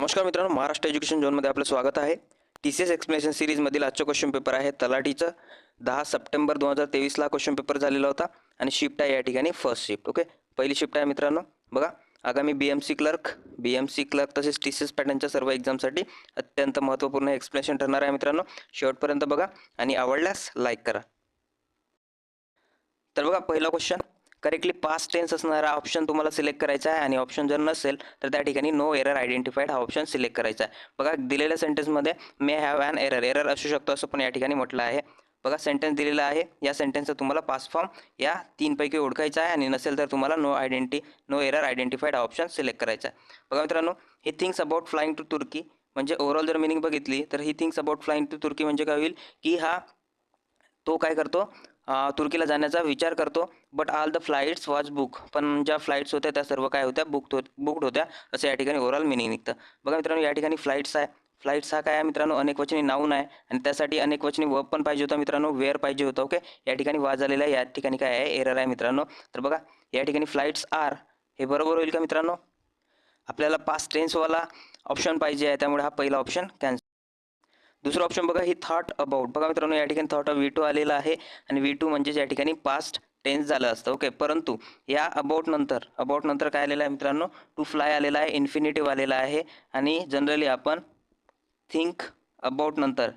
नमस्कार मित्रांनो महाराष्ट्र एज्युकेशन झोनमध्ये आपलं स्वागत आहे. टी सी एस एक्सप्लेनेशन सिरीजमधील आजचं क्वेश्चन पेपर आहे तलाठीचं. दहा सप्टेंबर दोन हजार तेवीसला क्वेश्चन पेपर झालेला होता आणि शिफ्ट आहे या ठिकाणी फर्स्ट शिफ्ट ओके पहिली शिफ्ट आहे मित्रांनो. बघा आगामी B M C clerk B M C clerk तसेच टी सी एस पॅटर्नच्या सर्व एक्झामसाठी अत्यंत महत्त्वपूर्ण एक्सप्लेनेशन ठरणार आहे मित्रांनो. शेवटपर्यंत बघा आणि आवडल्यास लाईक करा. तर बघा पहिला क्वेश्चन करेक्टली पास्ट टेन्स असणारा ऑप्शन तुम्हाला सिलेक्ट करायचा आहे आणि ऑप्शन जर नसेल तर त्या ठिकाणी नो एरर आयडेंटिफाईड हा ऑप्शन सिलेक्ट करायचा आहे. बघा दिलेल्या सेंटेन्समध्ये may have an error error असू शकतो असं पण या ठिकाणी म्हटलं आहे. बघा सेंटेन्स दिलेला आहे. या सेंटेन्सचा तुम्हाला पास फॉर्म या तीनपैकी ओळखायचा आहे आणि नसेल तर तुम्हाला no identi no error identified हा ऑप्शन सिलेक्ट करायचा आहे. बघा मित्रांनो ही things about flying to Turkey म्हणजे ओव्हरऑल जर मिनिंग बघितली तर ही things about flying to Turkey म्हणजे काय होईल? की हा तो काय करतो? तुर्कीला जाण्याचा विचार करतो. But all the flights was book पण ज्या फ्लाईट्स होत्या त्या सर्व काय होत्या? बुक बुकड होत्या. असं या ठिकाणी ओव्हरऑल मिनिंग निघतं. बघा मित्रांनो या ठिकाणी फ्लाईट्स आहे. फ्लाईट्स हा काय आहे मित्रांनो? अनेकवचनी नाऊन आहे. आणि त्यासाठी अनेकवचनी वर्ब पण पाहिजे होता मित्रांनो. वेअर पाहिजे होतं ओके या ठिकाणी वाज झालेला आहे. या ठिकाणी काय आहे? एरर आहे मित्रांनो. तर बघा या ठिकाणी फ्लाईट्स आर हे बरोबर होईल का मित्रांनो? आपल्याला पास्ट टेन्सवाला ऑप्शन पाहिजे आहे. त्यामुळे हा पहिला ऑप्शन कॅन्सल दुसरा ऑप्शन बघा ही थॉट अबाउट बघा मित्रांनो या ठिकाणी थॉट ऑफ व्ही टू आलेला आहे आणि व्ही टू म्हणजेच या ठिकाणी पास्ट टेन्स झालं असतं. ओके परंतु या अबाउट नंतर अबाउट नंतर काय आलेलं आहे मित्रांनो? टू फ्लाय आलेला आहे इन्फिनिटिव्ह आलेला आहे आणि जनरली आपण थिंक अबाउट नंतर.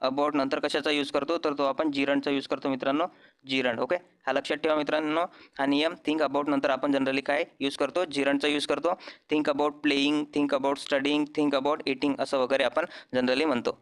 अबाउट नंतर कशाचा यूज करतो? तर तो आपण जिरणचा यूज करतो मित्रांनो. जिरण ओके हा लक्षात ठेवा मित्रांनो. हा नियम थिंक अबाउट नंतर आपण जनरली काय यूज करतो? जिरणचा यूज करतो. Think about playing think about studying think about eating असं वगैरे आपण जनरली म्हणतो.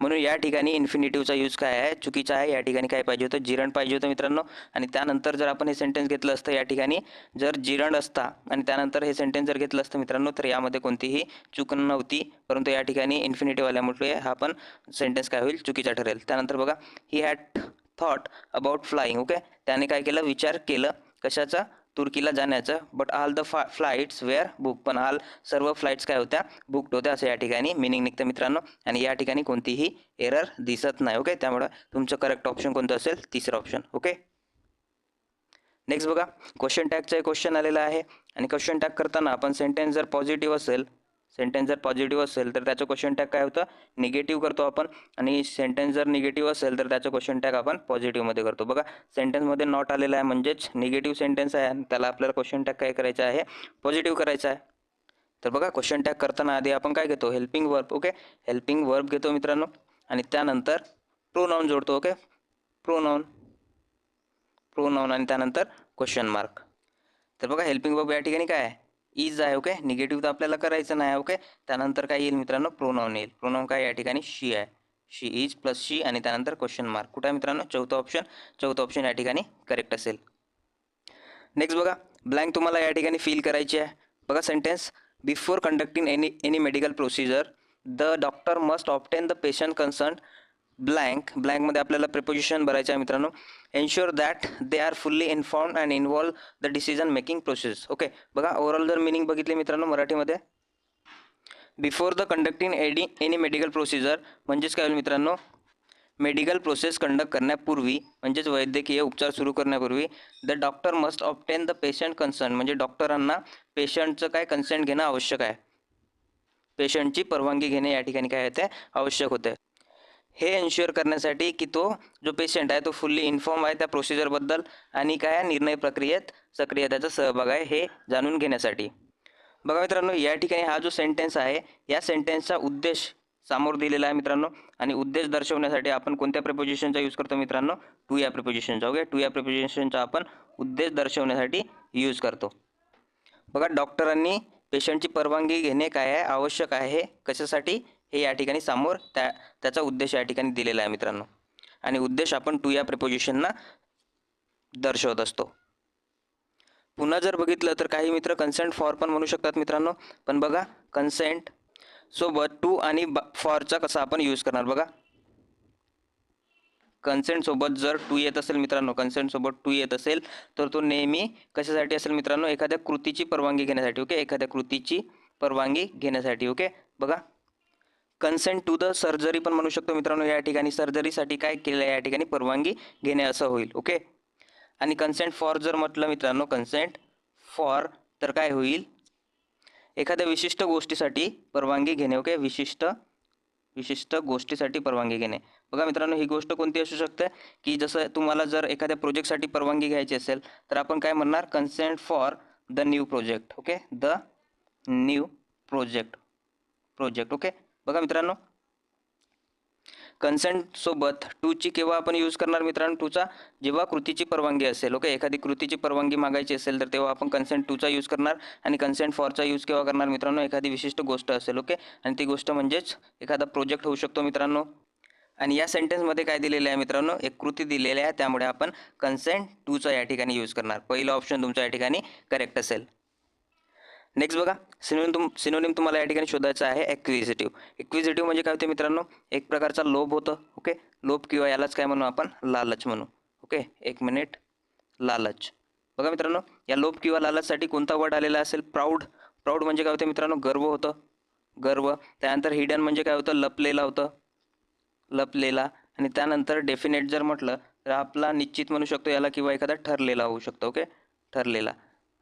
म्हणून या ठिकाणी इन्फिनिटिव्हचा यूज काय आहे? चुकीचा आहे. या ठिकाणी काय पाहिजे होतं? जिरण पाहिजे होतं मित्रांनो. आणि त्यानंतर जर आपण हे सेंटेन्स घेतलं असतं या ठिकाणी जर जिरण असता आणि त्यानंतर हे सेंटेन्स जर घेतलं असतं मित्रांनो तर यामध्ये कोणतीही चूक नव्हती. परंतु या ठिकाणी इन्फिनिटिव्ह आल्यामुळे हा पण सेंटेन्स काय होईल? चुकीचा ठरेल. त्यानंतर बघा he had thought about flying okay त्याने काय केलं? विचार केलं. कशाचा? तुर्कीला जाण्याचं बट ऑल द फा फ्लाईट्स वेअर बुक पण ऑल सर्व फ्लाईट्स काय होत्या? बुकड होत्या असं या ठिकाणी मिनिंग निघतं मित्रांनो. आणि या ठिकाणी कोणतीही एरर दिसत नाही ओके त्यामुळे तुमचं करेक्ट ऑप्शन कोणतं असेल? तिसरं ऑप्शन ओके नेक्स्ट बघा क्वेश्चन टॅगचा एक क्वेश्चन आलेला आहे. आणि क्वेश्चन टॅग करताना आपण सेंटेन्स जर पॉझिटिव्ह असेल सेंटेन्स जर पॉझिटिव्ह असेल तर त्याचं क्वेश्चन टॅग काय होतं? निगेटिव्ह करतो आपण. आणि सेंटेन्स जर निगेटिव्ह असेल तर त्याचं क्वेश्चन टॅग आपण पॉझिटिव्हमध्ये करतो. बघा सेंटेन्समध्ये नॉट आलेला आहे म्हणजेच निगेटिव्ह सेंटेन्स आहे. आणि त्याला आपल्याला क्वेश्चन टॅग काय करायचं आहे? पॉझिटिव्ह करायचं आहे. तर बघा क्वेश्चन टॅग करताना आधी आपण काय घेतो? Helping verb okay helping verb घेतो मित्रांनो. आणि त्यानंतर प्रोनाऊन जोडतो ओके प्रोनाऊन प्रोनाऊन आणि त्यानंतर क्वेश्चन मार्क तर बघा हेल्पिंग वर्ब या ठिकाणी काय आहे? इज आहे ओके निगेटिव्ह तर आपल्याला करायचं नाही ओके त्यानंतर काय येईल मित्रांनो? प्रोनाऊन येईल. प्रोनाऊन काय या ठिकाणी? शी आहे. शी इज प्लस शी आणि त्यानंतर क्वेश्चन मार्क कुठं आहे मित्रांनो? चौथा ऑप्शन चौथा ऑप्शन या ठिकाणी करेक्ट असेल. नेक्स्ट बघा. ब्लँक तुम्हाला या ठिकाणी फिल करायची आहे. बघा sentence before conducting any any medical procedure the doctor must obtain the patient concern blank ब्लँकमध्ये आपल्याला प्रिपोजिशन भरायचं आहे मित्रांनो. Ensure that they are fully inform and involve the decision making process okay बघा ओव्हरऑल जर meaning बघितली मित्रांनो मराठीमध्ये. Before the conducting एडी एनी मेडिकल प्रोसिजर म्हणजेच काय होईल मित्रांनो? मेडिकल प्रोसेस कंडक्ट करण्यापूर्वी म्हणजेच वैद्यकीय उपचार सुरू करण्यापूर्वी the doctor must obtain the patient concern म्हणजे डॉक्टरांना पेशंटचं काय कन्सेंट घेणं आवश्यक आहे. पेशंटची परवानगी घेणे या ठिकाणी काय होते आवश्यक होते. हे एन्श्युअर करण्यासाठी की तो जो पेशंट आहे तो फुल्ली इन्फॉर्म आहे त्या प्रोसिजरबद्दल आणि काय निर्णय प्रक्रियेत सक्रिय त्याचा सहभाग आहे हे जाणून घेण्यासाठी. बघा मित्रांनो या ठिकाणी हा जो सेंटेन्स आहे या सेंटेन्सचा उद्देश समोर दिलेला आहे मित्रांनो आणि उद्देश दर्शवण्यासाठी आपण कोणत्या प्रिपोजिशनचा यूज करतो मित्रांनो? टू या प्रिपोजिशनचा ओके टू या प्रिपोजिशनचा आपण उद्देश दर्शवण्यासाठी यूज करतो. बघा डॉक्टरांनी पेशंटची परवानगी घेणे काय आहे? आवश्यक आहे कशासाठी? हे या ठिकाणी समोर त्या त्याचा उद्देश या ठिकाणी दिलेला आहे मित्रांनो. आणि उद्देश आपण टू या प्रपोजिशनना दर्शवत असतो. पुन्हा जर बघितलं तर काही मित्र कन्सेंट फॉर पण म्हणू शकतात मित्रांनो. पण बघा कन्सेंट सोबत टू आणि फॉरचा कसा आपण यूज करणार बघा. कन्सेंट सोबत जर टू येत असेल मित्रांनो कन्सेंट सोबत टू येत असेल तर तो नेहमी कशासाठी असेल मित्रांनो? एखाद्या कृतीची परवानगी घेण्यासाठी ओके? एखाद्या कृतीची परवानगी घेण्यासाठी ओके? बघा. कन्सेंट टू द सर्जरी पण म्हणू शकतो मित्रांनो या ठिकाणी सर्जरीसाठी काय केलं या ठिकाणी परवानगी घेणे असं होईल ओके आणि कन्सेंट फॉर जर म्हटलं मित्रांनो कन्सेंट फॉर तर काय होईल? एखाद्या विशिष्ट गोष्टीसाठी परवानगी घेणे ओके विशिष्ट विशिष्ट गोष्टीसाठी परवानगी घेणे. बघा मित्रांनो ही गोष्ट कोणती असू शकते? की जसं तुम्हाला जर एखाद्या प्रोजेक्टसाठी परवानगी घ्यायची असेल तर आपण काय म्हणणार? Consent for the new project okay the new project project okay बघा मित्रांनो. कन्सेंट सोबत टूची केव्हा आपण यूज करणार मित्रांनो? टूचा जेव्हा कृतीची परवानगी असेल ओके एखादी कृतीची परवानगी मागायची असेल तर तेव्हा आपण कन्सेंट टूचा यूज करणार आणि कन्सेंट फॉरचा यूज केव्हा करणार मित्रांनो? एखादी विशिष्ट गोष्ट असेल ओके आणि ती गोष्ट म्हणजेच एखादा प्रोजेक्ट होऊ शकतो मित्रांनो. आणि या सेंटेन्समध्ये काय दिलेलं आहे मित्रांनो? एक कृती दिलेली आहे त्यामुळे आपण कन्सेंट टूचा या ठिकाणी यूज करणार. पहिलं ऑप्शन तुमचा या ठिकाणी करेक्ट असेल. नेक्स्ट बघा सिनोनिम तुम सिनोनिम तुम्हाला या ठिकाणी शोधायचं आहे एक्विजिटिव्ह एक्विजिटिव्ह म्हणजे काय होते मित्रांनो? एक प्रकारचा लोभ होतं ओके लोभ किंवा यालाच काय म्हणू आपण? लालच म्हणू ओके एक मिनिट लालच. बघा मित्रांनो या लोभ किंवा लालचसाठी कोणता वर्ड आलेला असेल? प्राऊड प्राऊड म्हणजे काय होते मित्रांनो? गर्व होतं. गर्व. त्यानंतर हिडन म्हणजे काय होतं? लपलेला होतं. लपलेला. आणि त्यानंतर डेफिनेट जर म्हटलं तर आपला निश्चित म्हणू शकतो याला किंवा एखादा ठरलेला होऊ शकतो ओके ठरलेला.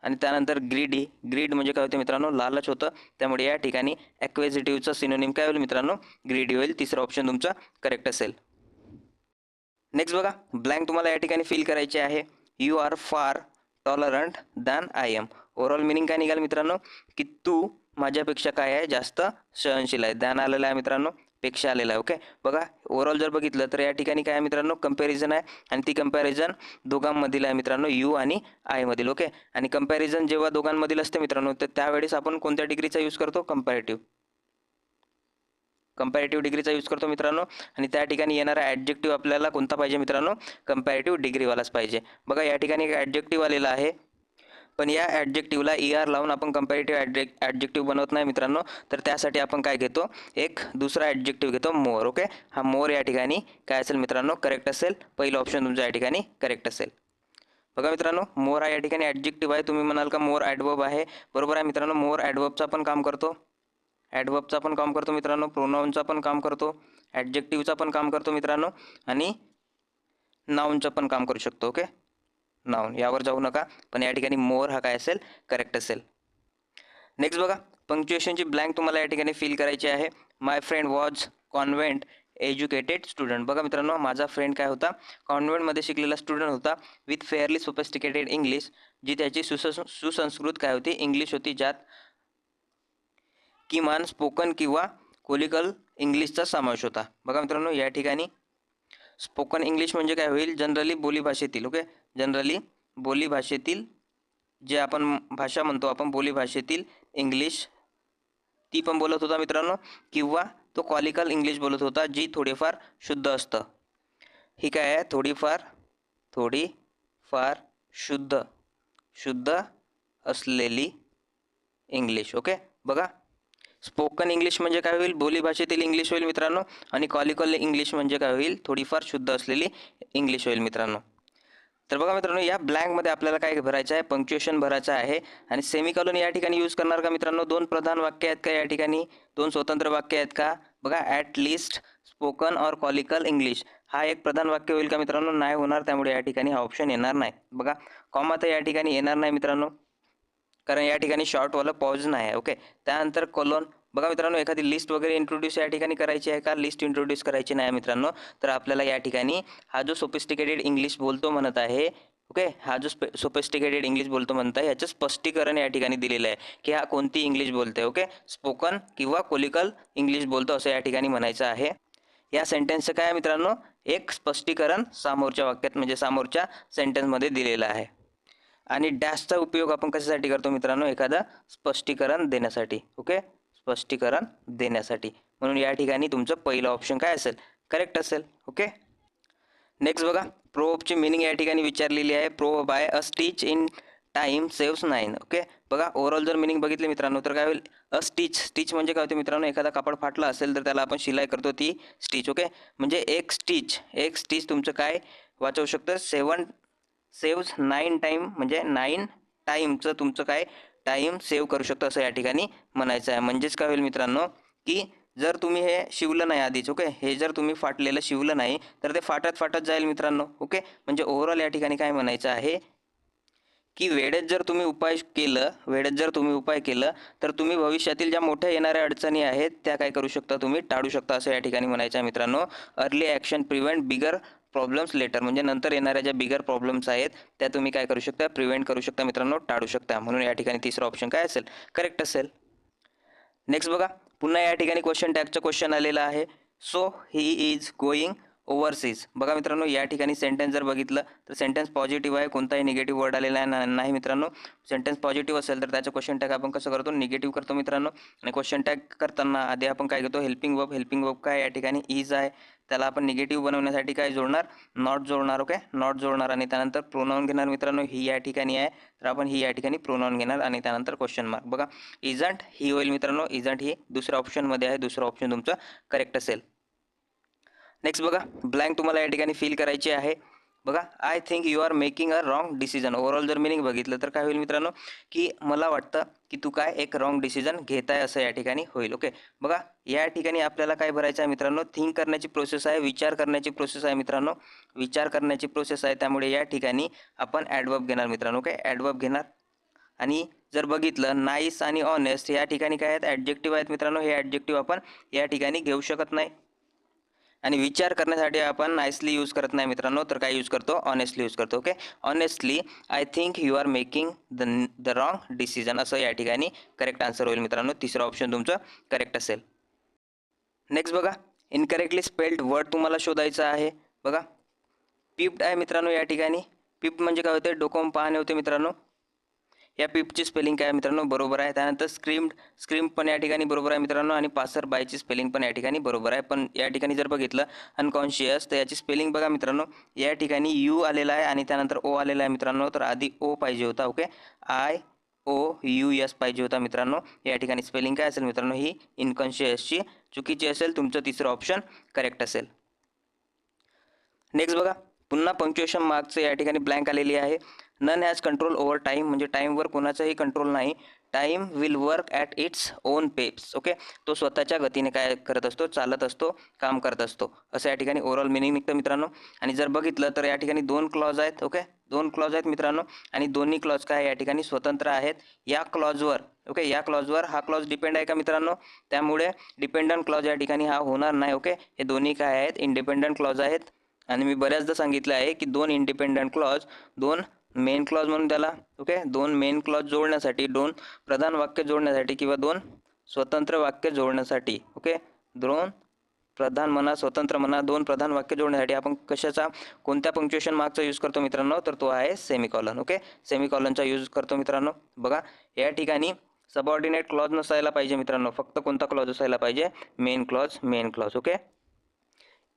आणि त्यानंतर ग्रीडी ग्रीड म्हणजे काय होते मित्रांनो? लालच होतं. त्यामुळे या ठिकाणी ॲक्वेझिटिव्हचं सिनोनिम काय होईल मित्रांनो? ग्रीडी होईल. तिसरं ऑप्शन तुमचा करेक्ट असेल. नेक्स्ट बघा. ब्लँक तुम्हाला या ठिकाणी फिल करायचे आहे. You are far tolerant than I am overall meaning काय निघाल मित्रांनो? की तू माझ्यापेक्षा काय आहे जास्त सहनशील आहे. ध्यान आलेलं आहे मित्रांनो. पेक्षा आलेला आहे ओके बघा ओव्हरऑल जर बघितलं तर या ठिकाणी काय आहे मित्रांनो? कंपॅरिझन आहे आणि ती कंपॅरिझन दोघांमधील आहे मित्रांनो यू आणि आयमधील ओके आणि कंपॅरिझन जेव्हा दोघांमधील असते मित्रांनो तर त्यावेळेस आपण कोणत्या डिग्रीचा यूज करतो? कम्पॅरेटिव्ह कम्पॅरेटिव्ह डिग्रीचा यूज करतो मित्रांनो. आणि त्या ठिकाणी येणारा ॲडजेक्टिव्ह आपल्याला कोणता पाहिजे मित्रांनो? कम्पॅरेटिव्ह डिग्रीवालाच पाहिजे. बघा या ठिकाणी एक ॲडजेक्टिव्ह आलेला आहे. पण या ॲडजेक्टिव्हला ई आर लावून आपण कम्पॅरेटिव्ह ॲडजे ॲडजेक्टिव्ह बनवत नाही मित्रांनो. तर त्यासाठी आपण काय घेतो? एक दुसरा ॲडजेक्टिव्ह घेतो मोर ओके हा मोर या ठिकाणी काय असेल मित्रांनो? करेक्ट असेल. पहिलं ऑप्शन तुमचं या ठिकाणी करेक्ट असेल. बघा मित्रांनो मोर हा या ठिकाणी ॲडजेक्टिव्ह आहे. तुम्ही म्हणाल का मोर ॲडवर्ब आहे? बरोबर आहे मित्रांनो मोर ॲडवर्बचा पण काम करतो. ॲडवर्बचा पण काम करतो मित्रांनो प्रोनाऊनचा पण काम करतो ॲडजेक्टिव्हचा पण काम करतो मित्रांनो आणि नाऊनचं पण काम करू शकतो ओके नाऊन यावर जाऊ नका पण या ठिकाणी मोर हा काय असेल? करेक्ट असेल. नेक्स्ट बघा पंक्च्युएशनची ब्लँक तुम्हाला या ठिकाणी फिल करायची आहे. My friend was convent educated student बघा मित्रांनो माझा फ्रेंड काय होता? कॉन्व्हेंटमध्ये शिकलेला स्टुडंट होता विथ फेअरली सोफेस्टिकेटेड इंग्लिश जी त्याची सुसं सुसंस्कृत काय होती? इंग्लिश होती ज्यात किमान स्पोकन किंवा कोलिकल इंग्लिशचा समावेश होता. बघा मित्रांनो या ठिकाणी स्पोकन इंग्लिश म्हणजे काय होईल? जनरली बोलीभाषेतील ओके जनरली बोलीभाषेतील जे आपण भाषा म्हणतो आपण बोलीभाषेतील इंग्लिश ती पण बोलत होता मित्रांनो किंवा तो कॉलिकल इंग्लिश बोलत होता जी थोडीफार शुद्ध असतं. ही काय आहे? थोडीफार थोडी फार शुद्ध शुद्ध असलेली इंग्लिश ओके बघा स्पोकन इंग्लिश म्हणजे काय होईल? बोलीभाषेतील इंग्लिश होईल मित्रांनो. आणि कॉलिकॉल इंग्लिश म्हणजे काय होईल? थोडीफार शुद्ध असलेली इंग्लिश होईल मित्रांनो. तर बघा मित्रांनो या ब्लँकमध्ये आपल्याला काय भरायचं आहे? पंक्च्युएशन भरायचं आहे. आणि सेमिकॉलन या ठिकाणी यूज करणार का मित्रांनो? दोन प्रधान वाक्य आहेत का या ठिकाणी? दोन स्वतंत्र वाक्य आहेत का? बघा ॲट लिस्ट स्पोकन और कॉलिकल इंग्लिश हा एक प्रधान वाक्य होईल का मित्रांनो? नाही होणार. त्यामुळे या ठिकाणी हा ऑप्शन येणार नाही. बघा कॉमा तर या ठिकाणी येणार नाही मित्रांनो. कारण या ठिकाणी शॉर्टवालं पॉज नाही आहे ओके त्यानंतर कोलोन बघा मित्रांनो एखादी लिस्ट वगैरे इंट्रोड्यूस या ठिकाणी करायची आहे का? लिस्ट इंट्रोड्यूस करायची नाही मित्रांनो तर आपल्याला या ठिकाणी हा जो सोपिस्टिकेटेड इंग्लिश बोलतो म्हणत आहे ओके हा जो स्पे सोफिस्टिकेटेड इंग्लिश बोलतो म्हणत आहे याचं स्पष्टीकरण या ठिकाणी दिलेलं आहे की हा कोणती इंग्लिश बोलते ओके स्पोकन किंवा कोलिकल इंग्लिश बोलतो असं या ठिकाणी म्हणायचं आहे. या सेंटेन्सचं काय मित्रांनो? एक स्पष्टीकरण समोरच्या वाक्यात म्हणजे समोरच्या सेंटेन्समध्ये दिलेलं आहे. आणि डॅशचा उपयोग आपण कशासाठी करतो मित्रांनो? एखादा स्पष्टीकरण देण्यासाठी ओके? स्पष्टीकरण देण्यासाठी. म्हणून या ठिकाणी तुमचं पहिलं ऑप्शन काय असेल? करेक्ट असेल ओके? नेक्स्ट बघा प्रोबची मिनिंग या ठिकाणी विचारलेली आहे. Pro bye a stitch in time saves nine okay? बघा ओव्हरऑल जर मिनिंग बघितली मित्रांनो तर काय होईल? अ स्टिच स्टिच म्हणजे काय होते मित्रांनो? एखादा कापड फाटला असेल तर त्याला आपण शिलाई करतो ती स्टिच ओके? म्हणजे एक स्टिच एक स्टिच तुमचं काय वाचवू शकतं? सेवन सेव्ज नाईन टाईम म्हणजे नाईन टाईमचं तुमचं काय? टाईम सेव्ह करू शकतो असं या ठिकाणी म्हणायचं आहे. म्हणजेच काय होईल मित्रांनो? की जर तुम्ही हे शिवलं नाही आधीच ओके हे जर तुम्ही फाटलेलं शिवलं नाही तर ते फाटत फाटत जाईल मित्रांनो ओके म्हणजे ओव्हरऑल या ठिकाणी काय म्हणायचं आहे? की वेळेत जर तुम्ही उपाय केलं वेळेत जर तुम्ही उपाय केलं तर तुम्ही भविष्यातील ज्या मोठ्या येणाऱ्या अडचणी आहेत त्या काय करू शकता तुम्ही? टाळू शकता असं या ठिकाणी म्हणायचं आहे मित्रांनो. Early action prevent bigger problems later म्हणजे नंतर येणाऱ्या ज्या बिगर प्रॉब्लेम्स आहेत त्या तुम्ही काय करू शकता? प्रिव्हेंट करू शकता मित्रांनो टाळू शकता. म्हणून या ठिकाणी तिसरा ऑप्शन काय असेल? करेक्ट असेल. नेक्स्ट बघा. पुन्हा या ठिकाणी क्वेश्चन टॅगचं क्वेश्चन आलेलं आहे. So he is going overseas बघा मित्रांनो या ठिकाणी सेंटेन्स जर बघितलं तर सेंटेन्स पॉझिटिव्ह आहे कोणताही निगेटिव्ह वर्ड आलेला आहे ना- नाही मित्रांनो. सेंटेन्स पॉझिटिव्ह असेल तर त्याचं क्वेश्चन टॅग आपण कसं करतो? निगेटिव्ह करतो मित्रांनो. आणि क्वेश्चन टॅग करताना आधी आपण काय घेतो? हेल्पिंग वर्ब हेल्पिंग वर्ब काय या ठिकाणी? इज आहे. त्याला आपण निगेटिव्ह बनवण्यासाठी काय जोडणार? नॉट जोडणार ओके नॉट जोडणार आणि त्यानंतर प्रोनाऊन घेणार मित्रांनो. ही या ठिकाणी आहे. तर आपण ही या ठिकाणी प्रोनाऊन घेणार आणि त्यानंतर क्वेश्चन मार्क बघा इजंट ही होईल मित्रांनो? इजंट ही दुसऱ्या ऑप्शनमध्ये आहे. दुसरं ऑप्शन तुमचं करेक्ट असेल. नेक्स्ट बघा ब्लँक तुम्हाला या ठिकाणी फिल करायची आहे. बघा I think you are making a wrong decision overall जर मिनिंग बघितलं तर काय होईल मित्रांनो? की मला वाटतं की तू काय एक रॉंग डिसिजन घेत आहे असं या ठिकाणी होईल ओके बघा या ठिकाणी आपल्याला काय भरायचं आहे मित्रांनो? थिंक करण्याची प्रोसेस आहे विचार करण्याची प्रोसेस आहे मित्रांनो. विचार करण्याची प्रोसेस आहे त्यामुळे या ठिकाणी आपण ॲडवर्ब घेणार मित्रांनो ओके ॲडवर्ब घेणार. आणि जर बघितलं नाईस आणि ऑनेस्ट या ठिकाणी काय आहेत? ॲडजेक्टिव्ह आहेत मित्रांनो. हे ॲडजेक्टिव्ह आपण या ठिकाणी घेऊ शकत नाही. आणि विचार करण्यासाठी आपण नाईसली यूज करत नाही मित्रांनो तर काय यूज करतो? ऑनेस्टली यूज करतो okay honestly I think you are making the the wrong decision असं या ठिकाणी करेक्ट आन्सर होईल मित्रांनो. तिसरं ऑप्शन तुमचं करेक्ट असेल. नेक्स्ट बघा. इनकरेक्टली स्पेल्ड वर्ड तुम्हाला शोधायचा आहे. बघा. पिप्ड आहे मित्रांनो या ठिकाणी. पिप्ड म्हणजे काय होते डोकोम पाहणे होते मित्रांनो. या पिपची स्पेलिंग काय आहे मित्रांनो? बरोबर आहे. त्यानंतर स्क्रीम्ड स्क्रीम पण या ठिकाणी बरोबर आहे मित्रांनो आणि पासर बायची स्पेलिंग पण या ठिकाणी बरोबर आहे. पण या ठिकाणी जर बघितलं अनकॉन्शियस तर याची स्पेलिंग बघा मित्रांनो. या ठिकाणी यू आलेला आहे आणि त्यानंतर ओ आलेला आहे मित्रांनो. तर आधी ओ पाहिजे होता okay? I O U S पाहिजे होता मित्रांनो. या ठिकाणी स्पेलिंग काय असेल मित्रांनो? ही इनकॉन्शियसची चुकीची असेल तुमचं तिसरं ऑप्शन करेक्ट असेल. नेक्स्ट बघा पुन्हा पंक्च्युएशन मार्कचं या ठिकाणी ब्लँक आलेली आहे. None has control over time म्हणजे टाईमवर कोणाचाही कंट्रोल नाही. Time will work at its own pace okay तो स्वतःच्या गतीने काय करत असतो? चालत असतो काम करत असतो. असं या ठिकाणी ओव्हरऑल मिनिंग निघतं मित्रांनो. आणि जर बघितलं तर या ठिकाणी दोन क्लॉज आहेत ओके दोन क्लॉज आहेत मित्रांनो. आणि दोन्ही क्लॉज काय या ठिकाणी स्वतंत्र आहेत? या क्लॉजवर ओके या क्लॉजवर हा क्लॉज डिपेंड आहे का मित्रांनो? त्यामुळे डिपेंडंट क्लॉज या ठिकाणी हा होणार नाही ओके हे दोन्ही काय आहेत? इंडिपेंडंट क्लॉज आहेत. आणि मी बऱ्याचदा सांगितलं आहे की दोन इंडिपेंडंट क्लॉज दोन मेन क्लॉज म्हणून त्याला ओके दोन मेन क्लॉज जोडण्यासाठी दोन प्रधान वाक्य जोडण्यासाठी किंवा दोन स्वतंत्र वाक्य जोडण्यासाठी ओके दोन प्रधान म्हणा स्वतंत्र म्हणा दोन प्रधान वाक्य जोडण्यासाठी आपण कशाचा कोणत्या पंक्च्युएशन मार्कचा यूज करतो मित्रांनो? तर तो आहे सेमिकॉलन ओके सेमिकॉलनचा यूज करतो मित्रांनो. बघा या ठिकाणी सबऑर्डिनेट क्लॉज नसायला पाहिजे मित्रांनो. फक्त कोणता क्लॉज असायला पाहिजे? Main clause main clause okay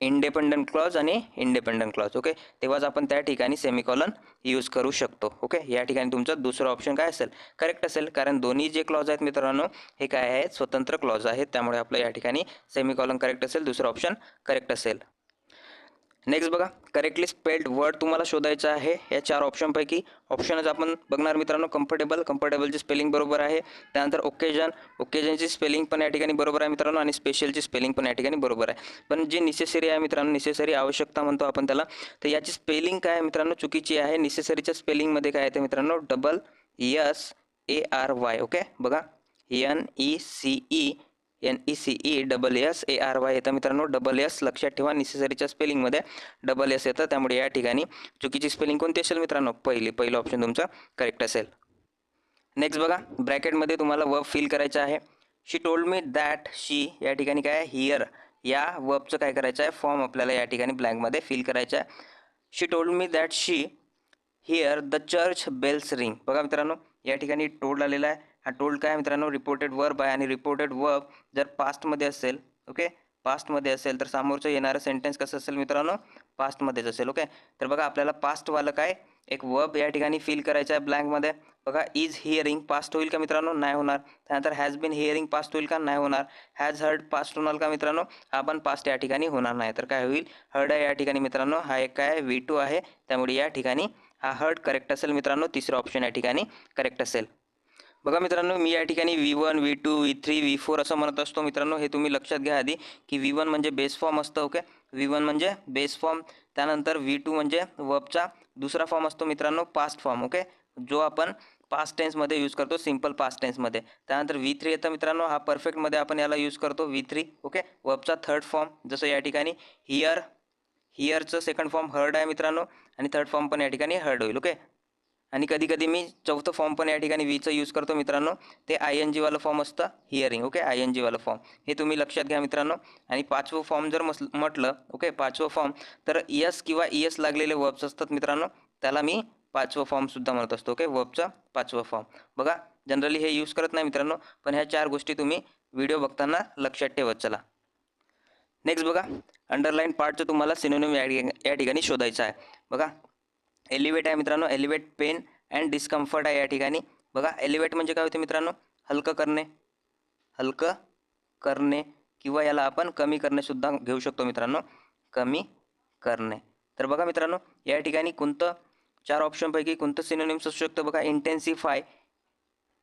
independent clause आणि इंडिपेंडंट क्लॉज ओके तेव्हाच आपण त्या ठिकाणी सेमिकॉलन यूज करू शकतो ओके या ठिकाणी तुमचं दुसरं ऑप्शन काय असेल? करेक्ट असेल कारण दोन्ही जे क्लॉज आहेत मित्रांनो हे काय आहेत? स्वतंत्र क्लॉज आहेत. त्यामुळे आपलं या ठिकाणी सेमिकॉलन करेक्ट असेल दुसरं ऑप्शन करेक्ट असेल. नेक्स्ट बघा करेक्टली स्पेल्ड वर्ड तुम्हाला शोधायचं आहे. या चार ऑप्शनपैकी ऑप्शनच आपण बघणार मित्रांनो. कम्फर्टेबल कम्फर्टेबलची स्पेलिंग बरोबर आहे. त्यानंतर ओकेजन ओकेजनची स्पेलिंग पण या ठिकाणी बरोबर आहे मित्रांनो आणि स्पेशलची स्पेलिंग पण या ठिकाणी बरोबर आहे. पण जी निसेसरी आहे मित्रांनो निसेसरी आवश्यकता म्हणतो आपण त्याला. तर याची स्पेलिंग काय आहे मित्रांनो? चुकीची आहे. निसेसरीच्या स्पेलिंगमध्ये काय येते मित्रांनो? Double S A R Y okay बघा. N E C E N E C E double S A R Y येतं. मित्रांनो डबल एस लक्षात ठेवा. निसेसरीच्या स्पेलिंगमध्ये डबल एस येतं. त्यामुळे या ठिकाणी चुकीची स्पेलिंग कोणती असेल मित्रांनो? पहिली पहिलं ऑप्शन तुमचं करेक्ट असेल. नेक्स्ट बघा ब्रॅकेटमध्ये तुम्हाला वर्ब फिल करायचं आहे. शी टोल्ड मी दॅट शी या ठिकाणी काय आहे? हिअर या वर्बचं काय करायचं आहे? फॉर्म आपल्याला या ठिकाणी ब्लँकमध्ये फिल करायचं आहे. She told me that she hear the church bells ring बघा मित्रांनो या ठिकाणी टोल्ड आलेला आहे. हा टोल्ड काय मित्रांनो? रिपोर्टेड वर्ब आहे आणि रिपोर्टेड वर्ब जर पास्टमध्ये असेल ओके पास्टमध्ये असेल तर समोरचं येणारं सेंटेन्स कसं असेल मित्रांनो? पास्टमध्येच असेल ओके तर बघा आपल्याला पास्टवालं काय? एक वर्ब या ठिकाणी फिल करायचं आहे ब्लँकमध्ये बघा इज हिअरिंग पास्ट होईल का मित्रांनो? नाही होणार. त्यानंतर हॅज बिन हिअरिंग पास्ट होईल का? नाही होणार. हॅज हर्ड पास्ट होणार का मित्रांनो? हा पण पास्ट या ठिकाणी होणार नाही. तर काय होईल? हर्ड आहे या ठिकाणी मित्रांनो. हा एक काय व्ही टू आहे. त्यामुळे या ठिकाणी हा हर्ड करेक्ट असेल मित्रांनो. तिसरं ऑप्शन या ठिकाणी करेक्ट असेल. बघा मित्रांनो मी या ठिकाणी V one V two V three V four असं म्हणत असतो. मित्रांनो हे तुम्ही लक्षात घ्या आधी की व्ही वन म्हणजे बेस फॉर्म असतं ओके व्ही वन म्हणजे बेस फॉर्म त्यानंतर व्ही टू म्हणजे वर्बचा दुसरा फॉर्म असतो मित्रांनो पास्ट फॉर्म ओके जो आपण पास्ट टेन्समध्ये यूज करतो सिंपल पास्ट टेन्समध्ये त्यानंतर व्ही थ्री येतं मित्रांनो हा परफेक्टमध्ये आपण याला यूज करतो व्ही थ्री ओके वर्बचा थर्ड फॉर्म जसं या ठिकाणी हिअर हिअरचं सेकंड फॉर्म हर्ड आहे मित्रांनो आणि थर्ड फॉर्म पण या ठिकाणी हर्ड होईल ओके आणि कधी कधी मी चौथं फॉर्म पण या ठिकाणी वीचं यूज करतो मित्रांनो. ते आय एन जीवालं फॉर्म असतं हिअरिंग ओके आय एन जीवालं फॉर्म हे तुम्ही लक्षात घ्या मित्रांनो. आणि पाचवं फॉर्म जर मस म्हटलं ओके पाचवं फॉर्म तर यस किंवा ई एस लागलेले वर्ब्स असतात मित्रांनो. त्याला मी पाचवं फॉर्मसुद्धा म्हणत असतो ओके वर्बचा पाचवं फॉर्म बघा जनरली हे यूज करत नाही मित्रांनो पण ह्या चार गोष्टी तुम्ही व्हिडिओ बघताना लक्षात ठेवत चला. नेक्स्ट बघा अंडरलाईन पार्टचं तुम्हाला सिनोनिम या ठिकाणी शोधायचं आहे. बघा एलिवेट आहे मित्रांनो. एलिवेट पेन अँड डिस्कम्फर्ट आहे या ठिकाणी. बघा एलिवेट म्हणजे काय होते मित्रांनो? हलकं करणे. हलकं करणे किंवा याला आपण कमी करणेसुद्धा घेऊ शकतो मित्रांनो. कमी करणे. तर बघा मित्रांनो या ठिकाणी कोणतं चार ऑप्शनपैकी कोणतं सिनोनिम्स असू शकतं? बघा इंटेन्सिफाय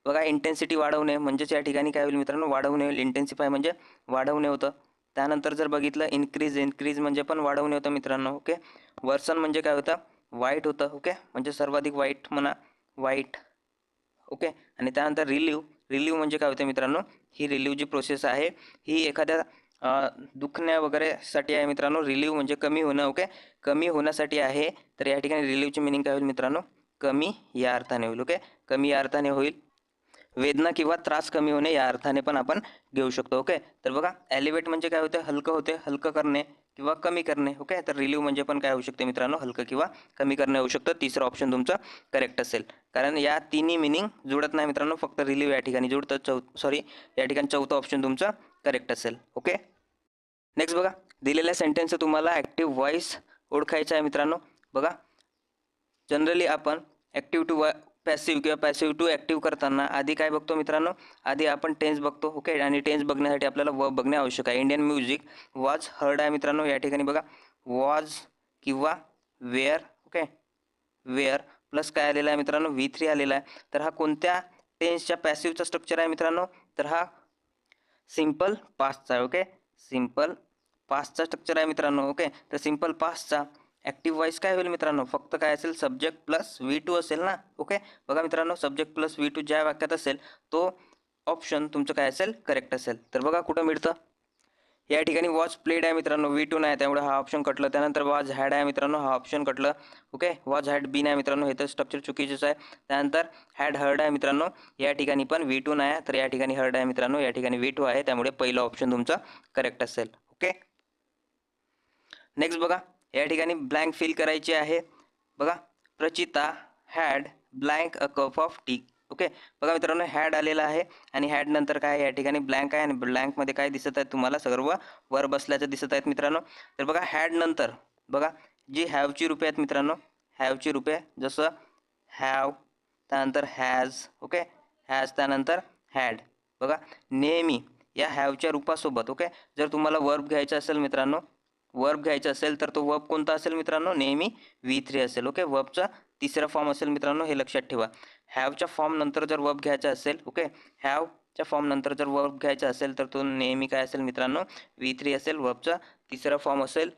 बघा इंटेन्सिटी वाढवणे म्हणजेच या ठिकाणी काय होईल मित्रांनो? वाढवणे होईल. इंटेन्सिफाय म्हणजे वाढवणे होतं. त्यानंतर जर बघितलं इन्क्रीज इन्क्रीज म्हणजे पण वाढवणे होतं मित्रांनो. ओके वर्सन म्हणजे काय होतं? वाईट होतं ओके म्हणजे सर्वाधिक वाईट म्हणा वाईट ओके आणि त्यानंतर रिलीव रिलीव म्हणजे काय होते मित्रांनो? ही रिलीव जी प्रोसेस आहे ही एखाद्या दुखण्या वगैरेसाठी आहे मित्रांनो. रिलीव म्हणजे कमी होणं ओके कमी होण्यासाठी आहे तर या ठिकाणी रिलीवची मिनिंग काय होईल मित्रांनो? कमी या अर्थाने होईल ओके कमी या अर्थाने होईल. वेदना किंवा त्रास कमी होणे या अर्थाने पण आपण घेऊ शकतो ओके तर बघा ॲलिवेट म्हणजे काय होते? हलकं होते हलकं करणे. किंवा कमी करणे ओके तर रिलीव्ह म्हणजे पण काय होऊ शकते मित्रांनो? हलकं किंवा कमी करणे होऊ शकतं. तिसरं ऑप्शन तुमचं करेक्ट असेल. कारण या तिन्ही मिनिंग जुळत नाही मित्रांनो फक्त रिलीव्ह या ठिकाणी जुळतं चौ सॉरी या ठिकाणी चौथं ऑप्शन तुमचं करेक्ट असेल ओके नेक्स्ट बघा दिलेल्या सेंटेन्सचं तुम्हाला ॲक्टिव्ह व्हॉईस ओळखायचं आहे मित्रांनो. बघा जनरली आपण ॲक्टिव्ह टू पॅसिव्ह किंवा पॅसिव्ह टू ॲक्टिव्ह करताना आधी काय बघतो मित्रांनो? आधी आपण टेन्स बघतो ओके आणि टेन्स बघण्यासाठी आपल्याला व बघणे आवश्यक आहे. इंडियन म्युझिक वॉज हर्ड आहे मित्रांनो या ठिकाणी बघा. वॉज किंवा वेअर ओके वेअर प्लस काय आलेला आहे मित्रांनो? व्ही थ्री आलेला आहे. तर हा कोणत्या टेन्सच्या पॅसिव्हचा स्ट्रक्चर आहे मित्रांनो? तर हा सिंपल पास्टचा आहे ओके सिंपल पास्टचा स्ट्रक्चर आहे मित्रांनो ओके तर सिंपल पास्टचा ॲक्टिव्ह वॉईस काय होईल मित्रांनो? फक्त काय असेल सब्जेक्ट प्लस व्ही टू असेल ना? ओके बघा मित्रांनो सब्जेक्ट प्लस व्ही टू ज्या वाक्यात असेल तो ऑप्शन तुमचं काय असेल करेक्ट असेल. तर बघा कुठं मिळतं. या ठिकाणी वॉच प्लेड आहे मित्रांनो व्ही टू नाही त्यामुळे हा ऑप्शन कटलं. त्यानंतर वॉच हॅड आहे मित्रांनो हा ऑप्शन कटलं. ओके वॉच हॅड बी नाही मित्रांनो हे तर स्ट्रक्चर चुकीचंच आहे. त्यानंतर हॅड हर्ड आहे मित्रांनो या ठिकाणी पण व्ही टू नाही तर या ठिकाणी हर्ड आहे मित्रांनो या ठिकाणी व्ही टू आहे. त्यामुळे पहिलं ऑप्शन तुमचं करेक्ट असेल. ओके नेक्स्ट बघा. या ठिकाणी ब्लँक फिल करायची आहे. बघा Prachita had blank a cup of tea okay बघा मित्रांनो हॅड आलेला आहे. आणि हॅड नंतर काय आहे? या ठिकाणी ब्लँक आहे. आणि ब्लँकमध्ये काय दिसत आहे तुम्हाला? सर्व वर बसल्याचं दिसत आहेत मित्रांनो. तर बघा हॅड नंतर बघा जी हॅवची रुपये आहेत मित्रांनो हॅवची रुपये जसं हॅव त्यानंतर हॅज ओके हॅज त्यानंतर हॅड बघा नेहमी या हॅवच्या रूपासोबत ओके जर तुम्हाला वर्ब घ्यायचा असेल मित्रांनो वर्ब घ्यायचा असेल तर तो वर्ब कोणता असेल मित्रांनो? नेहमी व्ही थ्री असेल. ओके वर्बचा तिसरा फॉर्म असेल मित्रांनो हे लक्षात ठेवा. हॅवच्या फॉर्म नंतर जर वर्ब घ्यायचा असेल ओके हॅवच्या फॉर्म नंतर जर वर्ब घ्यायचा असेल तर तो नेहमी काय असेल मित्रांनो? व्ही थ्री असेल. वर्बचा तिसरा फॉर्म असेल.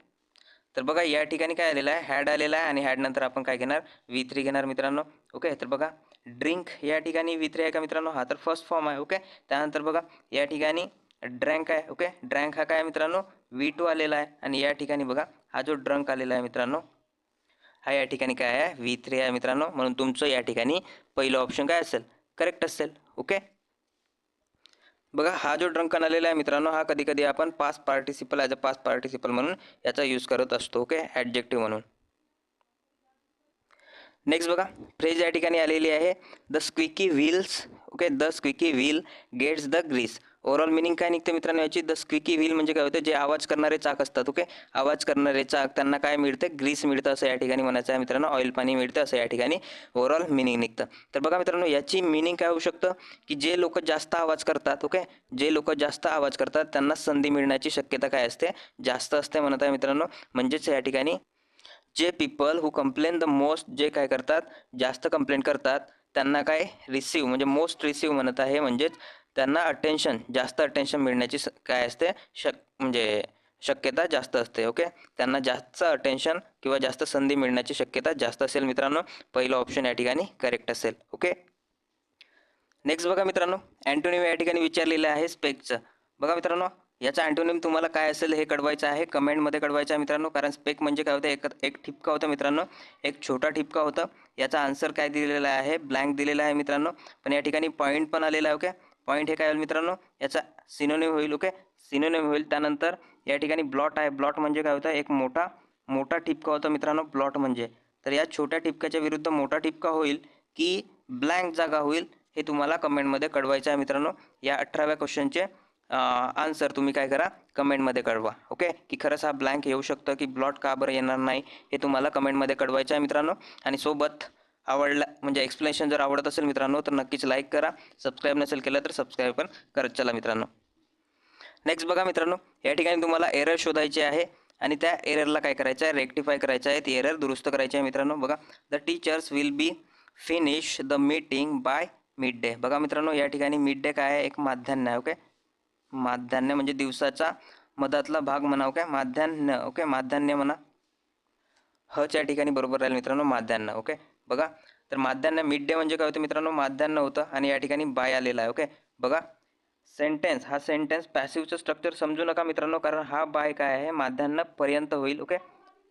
तर बघा या ठिकाणी काय आलेलं आहे? हॅड आलेला आहे आणि हॅड नंतर आपण काय घेणार? व्ही थ्री घेणार मित्रांनो. ओके तर बघा ड्रिंक या ठिकाणी व्ही थ्री आहे का मित्रांनो? हा तर फर्स्ट फॉर्म आहे. ओके त्यानंतर बघा या ठिकाणी ड्रँक आहे ओके? ड्रँक हा काय आहे मित्रांनो? व्ही टू आलेला आहे. आणि या ठिकाणी बघा हा जो ड्रंक आलेला आहे मित्रांनो हा या ठिकाणी काय आहे? व्ही थ्री आहे मित्रांनो. म्हणून तुमचं या ठिकाणी पहिलं ऑप्शन काय असेल? करेक्ट असेल ओके? बघा हा जो ड्रंकन आलेला आहे मित्रांनो हा कधी कधी आपण past participle as a past participle म्हणून याचा यूज करत असतो ओके? ॲडजेक्टिव्ह म्हणून. नेक्स्ट बघा फ्रेज या ठिकाणी आलेली आहे. The squeaky wheels okay? The squeaky wheel gets the grease overall meaning काय निघतं मित्रांनो? याची द स्क्विकी व्हील म्हणजे काय होते? जे आवाज करणारे चाक असतात ओके आवाज करणारे चाक त्यांना काय मिळते? ग्रीस मिळतं असं या ठिकाणी म्हणायचं आहे मित्रांनो. ऑइल पाणी मिळतं असं या ठिकाणी ओव्हरऑल मिनिंग निघतं. तर बघा मित्रांनो याची मिनिंग काय होऊ शकतं? की जे लोक जास्त आवाज करतात ओके जे लोक जास्त आवाज करतात त्यांना संधी मिळण्याची शक्यता काय असते? जास्त असते म्हणत आहे मित्रांनो. म्हणजेच या ठिकाणी जे people who complain the most जे काय करतात? जास्त कंप्लेंट करतात त्यांना काय? रिसीव म्हणजे मोस्ट रिसीव म्हणत आहे म्हणजेच त्यांना अटेन्शन जास्त अटेन्शन मिळण्याची स- काय असते? शक म्हणजे शक्यता जास्त असते ओके त्यांना जास्त अटेन्शन किंवा जास्त संधी मिळण्याची शक्यता जास्त असेल मित्रांनो. पहिलं ऑप्शन या ठिकाणी करेक्ट असेल ओके नेक्स्ट बघा मित्रांनो अँटोनिम या ठिकाणी विचारलेलं आहे स्पेकचं बघा मित्रांनो याचा अँटोनिम तुम्हाला काय असेल हे कळवायचं आहे. कमेंटमध्ये कळवायचं आहे मित्रांनो कारण स्पेक म्हणजे काय होतं? एक एक ठिपका होता मित्रांनो एक छोटा ठिपका होता. याचा आन्सर काय दिलेला आहे? ब्लँक दिलेला आहे मित्रांनो. पण या ठिकाणी पॉईंट पण आलेला आहे ओके पॉईंट हे काय होईल मित्रांनो? याचा सिनोनिम होईल ओके सिनोनिम होईल त्यानंतर या ठिकाणी ब्लॉट आहे. ब्लॉट म्हणजे काय होतं? एक मोठा मोठा ठिपका होता मित्रांनो ब्लॉट म्हणजे. तर या छोट्या ठिपक्याच्या विरुद्ध मोठा ठिपका होईल की ब्लँक जागा होईल हे तुम्हाला कमेंटमध्ये कळवायचं आहे मित्रांनो. या अठराव्या क्वेश्चनचे आन्सर तुम्ही काय करा? कमेंटमध्ये कळवा ओके की खरंच हा ब्लँक येऊ शकतं की ब्लॉट का बरं येणार नाही हे तुम्हाला कमेंटमध्ये कळवायचं आहे मित्रांनो. आणि सोबत आवडला म्हणजे एक्सप्लेनेशन जर आवडत असेल मित्रांनो तर नक्कीच लाईक करा. सबस्क्राईब नसेल केलं तर सबस्क्राईब पण करत चला मित्रांनो. नेक्स्ट बघा मित्रांनो या ठिकाणी तुम्हाला एरर शोधायचे आहे आणि त्या एररला काय करायचं आहे? रेक्टिफाय करायचं आहे. ती एरर दुरुस्त करायची आहे मित्रांनो. बघा the teachers will be finish the meeting by mid day बघा मित्रांनो या ठिकाणी मिड डे काय आहे? एक माध्यान्ह आहे ओके माध्यान्ह म्हणजे दिवसाचा मधातला भाग म्हणा ओके माध्यान्ह ओके माध्यान्ह म्हणा. हच्या ठिकाणी बरोबर राहील मित्रांनो माध्यान्ह ओके बघा. तर माध्यान्ह मिड डे म्हणजे काय होतं मित्रांनो? माध्यान्ह होतं आणि या ठिकाणी बाय आलेला आहे ओके बघा. सेंटेन्स हा सेंटेन्स पॅसिव्हचं स्ट्रक्चर समजू नका मित्रांनो कारण हा बाय काय आहे? माध्यान्हपर्यंत होईल ओके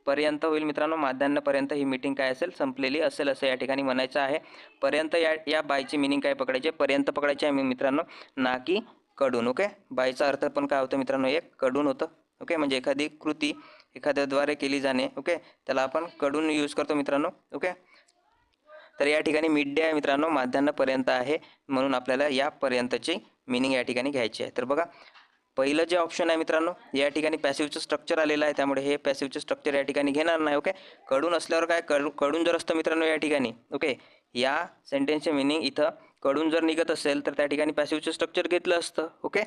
पर्यंत होईल मित्रांनो माध्यान्हपर्यंत ही मीटिंग काय असेल? संपलेली असेल असं या ठिकाणी म्हणायचं आहे. पर्यंत या या बायची मिनिंग काय पकडायचे पर्यंत पकडायचे आहे मित्रांनो ना की कडून ओके बायचा अर्थ पण काय होतं मित्रांनो? एक कडून होतं ओके म्हणजे एखादी कृती एखाद्याद्वारे केली जाणे ओके त्याला आपण कडून यूज करतो मित्रांनो ओके तर या ठिकाणी मिड डे आहे मित्रांनो माध्यान्नपर्यंत आहे. म्हणून आपल्याला यापर्यंतची मिनिंग या ठिकाणी घ्यायची आहे. तर बघा पहिलं जे ऑप्शन आहे मित्रांनो या ठिकाणी पॅसिवचं स्ट्रक्चर आलेलं आहे. त्यामुळे हे पॅसिवचं स्ट्रक्चर या ठिकाणी घेणार नाही ओके कडून असल्यावर काय? कडू कडून जर असतं मित्रांनो या ठिकाणी ओके या सेंटेन्सचे मिनिंग इथं कडून जर निघत असेल तर त्या ठिकाणी पॅसिवचं स्ट्रक्चर घेतलं असतं ओके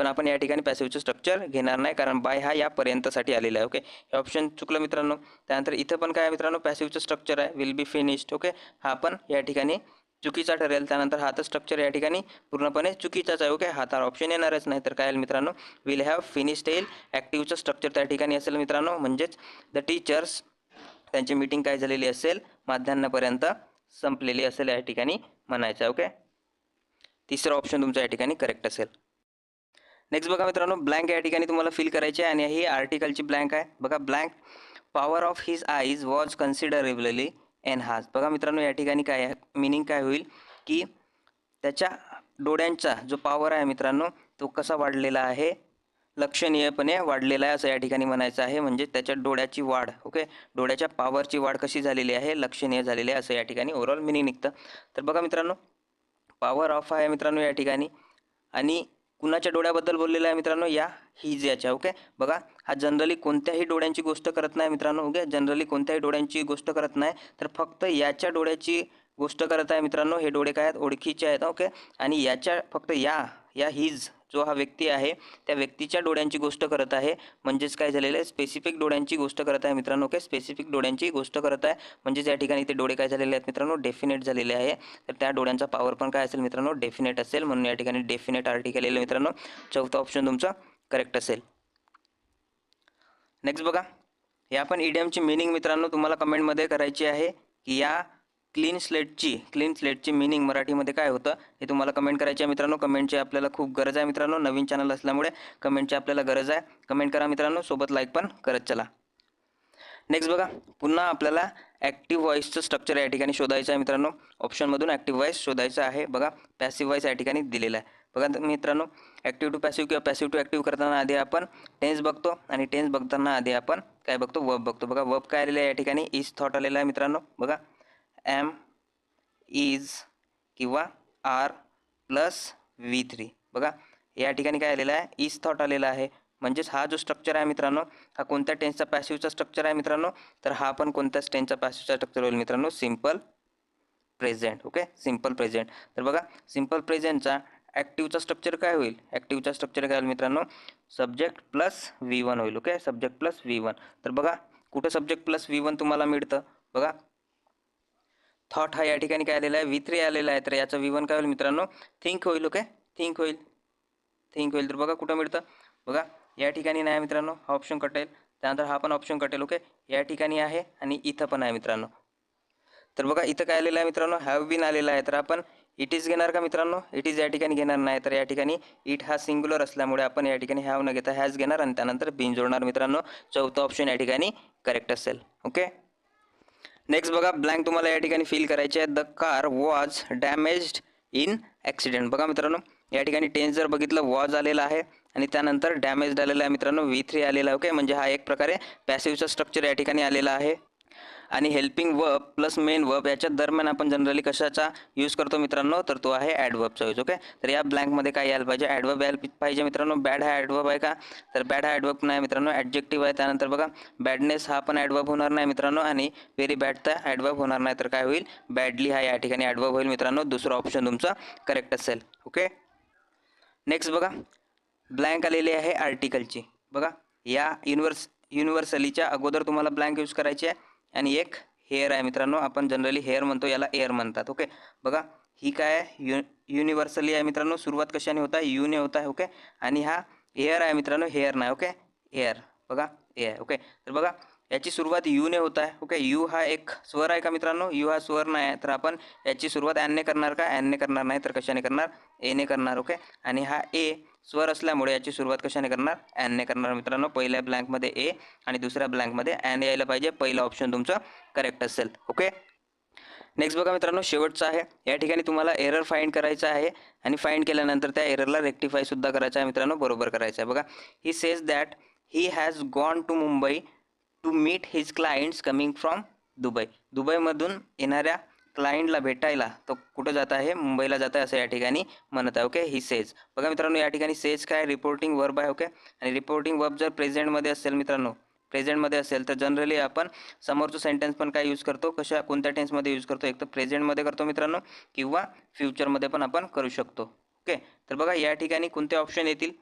पण आपण या ठिकाणी पॅसिवचं स्ट्रक्चर घेणार नाही कारण बाय हा यापर्यंतसाठी आलेला आहे ओके हे ऑप्शन चुकलं मित्रांनो. त्यानंतर इथं पण काय मित्रांनो पॅसिवचं स्ट्रक्चर आहे विल बी फिनिश्ड ओके हा पण या ठिकाणी चुकीचा ठरेल. त्यानंतर हा तर स्ट्रक्चर या ठिकाणी पूर्णपणे चुकीचाच आहे ओके हा तर ऑप्शन येणारच नाही. तर काय येईल मित्रांनो विल हॅव फिनिश्ड येईल. ॲक्टिव्हचं स्ट्रक्चर त्या ठिकाणी असेल मित्रांनो म्हणजेच द टीचर्स त्यांची मीटिंग काय झालेली असेल माध्यान्हपर्यंत संपलेली असेल या ठिकाणी म्हणायचं आहे ओके तिसरं ऑप्शन तुमचं या ठिकाणी करेक्ट असेल. नेक्स्ट बघा मित्रांनो ब्लँक या ठिकाणी तुम्हाला फिल करायची आहे आणि ही आर्टिकलची ब्लँक आहे. बघा blank power of his eyes was considerably enhance बघा मित्रांनो या ठिकाणी काय आहे? मिनिंग काय होईल? की त्याच्या डोळ्यांचा जो पॉवर आहे मित्रांनो तो कसा वाढलेला आहे? लक्षणीयपणे वाढलेला आहे असं या ठिकाणी म्हणायचं आहे. म्हणजे त्याच्या डोळ्याची वाढ ओके डोळ्याच्या पॉवरची वाढ कशी झालेली आहे? लक्षणीय झालेली आहे असं या ठिकाणी ओव्हरऑल मिनिंग निघतं. तर बघा मित्रांनो पॉवर ऑफ आहे मित्रांनो या ठिकाणी. आणि कुणाच्या डोळ्याबद्दल बोललेलं आहे मित्रांनो? या हिज याच्या ओके बघा हा जनरली कोणत्याही डोळ्यांची गोष्ट करत नाही मित्रांनो ओके जनरली कोणत्याही डोळ्यांची गोष्ट करत नाही तर फक्त याच्या डोळ्याची गोष्ट करत आहे मित्रांनो हे डोळे काय आहेत? ओळखीचे आहेत ओके आणि याच्या फक्त या या हिज जो हा व्यक्ती आहे त्या व्यक्तीच्या डोळ्यांची गोष्ट करत आहे. म्हणजेच काय झालेलं आहे? स्पेसिफिक डोळ्यांची गोष्ट करत आहे मित्रांनो. ओके स्पेसिफिक डोळ्यांची गोष्ट करत आहे. म्हणजेच या ठिकाणी ते डोळे काय झालेले आहेत मित्रांनो? डेफिनेट झालेले आहे. तर त्या डोळ्यांचा पॉवर पण काय असेल मित्रांनो? डेफिनेट असेल. म्हणून या ठिकाणी डेफिनेट आर्टिकल येईल मित्रांनो. चौथा ऑप्शन तुमचा करेक्ट असेल. नेक्स्ट बघा. या पण ईडीएमची मिनिंग मित्रांनो तुम्हाला कमेंटमध्ये करायची आहे की या क्लीन स्लेटची क्लीन स्लेटची मिनिंग मराठीमध्ये काय होतं हे तुम्हाला कमेंट करायची आहे मित्रांनो. कमेंटची आपल्याला खूप गरज आहे मित्रांनो. नवीन चॅनल असल्यामुळे कमेंटची आपल्याला गरज आहे. कमेंट करा मित्रांनो. सोबत लाईक पण करत चला. नेक्स्ट बघा. पुन्हा आपल्याला ॲक्टिव्ह व्हॉईसचं स्ट्रक्चर या ठिकाणी शोधायचं आहे मित्रांनो. ऑप्शनमधून ॲक्टिव्ह व्हॉईस शोधायचं आहे. बघा पॅसिव्ह व्हॉईस या ठिकाणी दिलेला आहे. बघा मित्रांनो ॲक्टिव्ह टू पॅसिव्ह किंवा पॅसिव्ह टू ॲक्टिव्ह करताना आधी आपण टेन्स बघतो आणि टेन्स बघताना आधी आपण काय बघतो? वब बघतो. बघा वब काय आलेलं आहे या ठिकाणी? इज थॉट आलेला आहे मित्रांनो. बघा. एम इज किंवा आर प्लस व्ही थ्री बघा या ठिकाणी काय आलेलं आहे? इज थॉट आलेला आहे. म्हणजेच हा जो स्ट्रक्चर आहे मित्रांनो हा कोणत्या टेन्सचा पॅसिवचा स्ट्रक्चर आहे मित्रांनो? तर हा पण कोणत्याच टेन्सचा पॅसिवचा स्ट्रक्चर होईल मित्रांनो. Simple present okay simple present तर बघा सिंपल प्रेझेंटचा ॲक्टिव्हचा स्ट्रक्चर काय होईल? ॲक्टिव्हचा स्ट्रक्चर काय होईल मित्रांनो? सब्जेक्ट प्लस व्ही वन होईल okay subject plus V one तर बघा कुठं सब्जेक्ट प्लस व्ही वन तुम्हाला मिळतं? बघा थॉट हा या ठिकाणी काय आलेला आहे? व्ही थ्री आलेला आहे. तर याचं व्ही वन काय होईल मित्रांनो? थिंक होईल ओके थिंक होईल. थिंक होईल. तर बघा कुठं मिळतं? बघा या ठिकाणी नाही मित्रांनो. हा ऑप्शन कटेल. त्यानंतर हा पण ऑप्शन कटेल ओके या ठिकाणी आहे आणि इथं पण आहे मित्रांनो. तर बघा इथं काय आलेलं आहे मित्रांनो? हॅव बीन आलेला आहे. तर आपण इट इज घेणार का मित्रांनो? इट इज या ठिकाणी घेणार नाही. तर या ठिकाणी इट हा सिंग्युलर असल्यामुळे आपण या ठिकाणी हॅव न घेता हॅज घेणार आणि त्यानंतर बिन जोडणार मित्रांनो. चौथं ऑप्शन या ठिकाणी करेक्ट असेल ओके नेक्स्ट बघा ब्लँक तुम्हाला या ठिकाणी फील करायचे आहे. The car was damaged in accident बघा मित्रांनो या ठिकाणी टेन्स जर बघितलं वॉज आलेला आहे आणि त्यानंतर डॅमेज आलेला आहे मित्रांनो व्ही थ्री आलेला आहे. ओके म्हणजे हा एक प्रकारे पॅसिव्हचा स्ट्रक्चर या ठिकाणी आलेला आहे. आणि helping verb plus main verb याच्या दरम्यान आपण जनरली कशाचा यूज करतो मित्रांनो? तर तो आहे ॲडवर्बचा यूज ओके तर या ब्लँकमध्ये काय यायला पाहिजे? ॲडवर्ब यायला पाहिजे मित्रांनो. बॅड हा ॲडवर्ब आहे का? तर बॅड हा ॲडवर्ब नाही मित्रांनो. ॲडजेक्टिव्ह आहे. त्यानंतर बघा बॅडनेस हा पण ॲडवर्ब होणार नाही मित्रांनो आणि व्हेरी बॅड तर ॲडवर्ब होणार नाही. तर काय होईल? बॅडली हा या ठिकाणी ॲडवर्ब होईल मित्रांनो. दुसरा ऑप्शन तुमचा करेक्ट असेल ओके नेक्स्ट बघा ब्लँक आलेली आहे आर्टिकलची बघा या युनिवर्स युनिव्हर्सलीच्या अगोदर तुम्हाला ब्लँक यूज करायची आहे. आणि एक हेअर आहे मित्रांनो आपण जनरली हेअर म्हणतो याला एअर म्हणतात ओके बघा ही काय आहे यु युनिव्हर्सली आहे मित्रांनो सुरुवात कशाने होत आहे? यूने होत आहे ओके आणि हा एअर आहे मित्रांनो हेअर नाही ओके एअर बघा ए आहे ओके तर बघा याची सुरुवात यूने होत आहे ओके यू हा एक स्वर आहे का मित्रांनो? यू हा स्वर नाही आहे तर आपण याची सुरुवात ॲनने करणार का? ॲनने करणार नाही तर कशाने करणार? एने करणार ओके आणि हा ए स्वर असल्यामुळे याची सुरुवात कशाने करणार? ॲनने करणार मित्रांनो. पहिल्या ब्लँकमध्ये ए आणि दुसऱ्या ब्लँकमध्ये ॲन यायला पाहिजे. पहिलं ऑप्शन तुमचं करेक्ट असेल. ओके नेक्स्ट बघा मित्रांनो शेवटचं आहे. या ठिकाणी तुम्हाला एरर फाईंड करायचं आहे आणि फाईंड केल्यानंतर त्या एररला रेक्टिफाय सुद्धा करायचा आहे मित्रांनो. बरोबर करायचं आहे. बघा he says that he has gone to Mumbai to meet his clients coming from Dubai दुबईमधून येणाऱ्या क्लायंटला भेटायला तो कुठं जात आहे? मुंबईला जात आहे असं या ठिकाणी म्हणत आहे. ओके ही सेज बघा मित्रांनो या ठिकाणी सेज काय? रिपोर्टिंग वर्ब आहे. ओके आणि रिपोर्टिंग वर्ब जर प्रेझेंटमध्ये असेल मित्रांनो प्रेझेंटमध्ये असेल तर जनरली आपण समोरचं सेंटेन्स पण काय यूज करतो? कशा कोणत्या टेन्समध्ये यूज करतो? एक तर प्रेझेंटमध्ये करतो मित्रांनो किंवा फ्युचरमध्ये पण आपण करू शकतो. ओके तर बघा या ठिकाणी कोणते ऑप्शन येतील?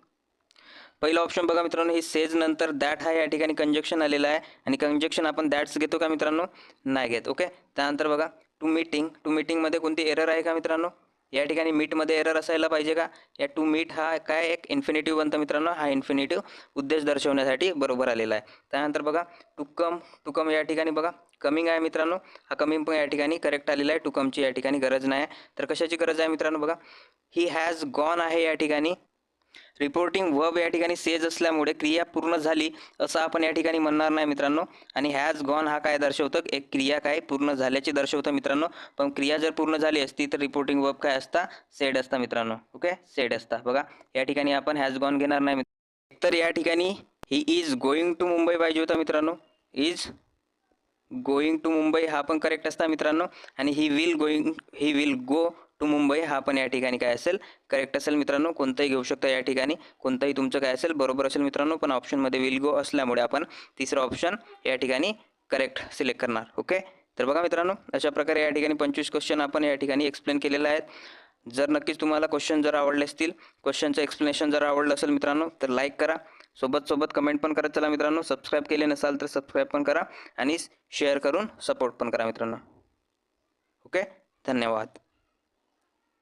पहिला ऑप्शन बघा मित्रांनो हे सेज नंतर दॅट हा या ठिकाणी कंजक्शन आलेलं आहे. आणि कंजक्शन आपण दॅट्स घेतो का मित्रांनो? नाही घेत. ओके त्यानंतर बघा टू मीटिंग टू मीटिंगमध्ये कोणती एरर आहे का मित्रांनो? या ठिकाणी मीटमध्ये एरर असायला पाहिजे का? या टू मीट हा काय एक इन्फिनिटिव्ह बनतं मित्रांनो? हा इन्फिनिटिव्ह उद्देश दर्शवण्यासाठी बरोबर आलेला आहे. त्यानंतर बघा टू कम टू कम या ठिकाणी बघा. कमिंग आहे मित्रांनो. हा कमिंग पण या ठिकाणी करेक्ट आलेला आहे. टू कमची या ठिकाणी गरज नाही तर कशाची गरज आहे मित्रांनो बघा? ही हॅज गॉन आहे या ठिकाणी. रिपोर्टिंग वर्ब या ठिकाणी सेज असल्यामुळे क्रिया पूर्ण झाली असं आपण या ठिकाणी म्हणणार नाही मित्रांनो. आणि हॅज गॉन हा काय दर्शवतं? एक क्रिया काय पूर्ण झाल्याचे दर्शवतं मित्रांनो. पण क्रिया जर पूर्ण झाली असती तर रिपोर्टिंग वर्ब काय असता? सेड असता मित्रांनो. ओके सेड असता. बघा या ठिकाणी आपण हॅज गॉन घेणार नाही तर या ठिकाणी he is going to Mumbai पाहिजे होता मित्रांनो. इज गोईंग टू मुंबई हा पण करेक्ट असता मित्रांनो. आणि he will going he will go to Mumbai हा पण या ठिकाणी काय असेल? करेक्ट असेल मित्रांनो. कोणतंही घेऊ शकता या ठिकाणी. कोणतंही तुमचं काय असेल बरोबर असेल मित्रांनो. पण ऑप्शनमध्ये विल गो असल्यामुळे आपण तिसरं ऑप्शन या ठिकाणी करेक्ट सिलेक्ट करणार. ओके तर बघा मित्रांनो अशा प्रकारे या ठिकाणी पंचवीस क्वेश्चन आपण या ठिकाणी एक्सप्लेन केलेले आहेत. जर नक्कीच तुम्हाला क्वेश्चन जर आवडले असतील क्वेश्चनचं एक्सप्लेनेशन जर आवडलं असेल मित्रांनो तर लाईक करा. सोबत सोबत कमेंट पण करत चला मित्रांनो. सबस्क्राईब केले नसाल तर सबस्क्राईब पण करा आणि शेअर करून सपोर्ट पण करा मित्रांनो. ओके धन्यवाद.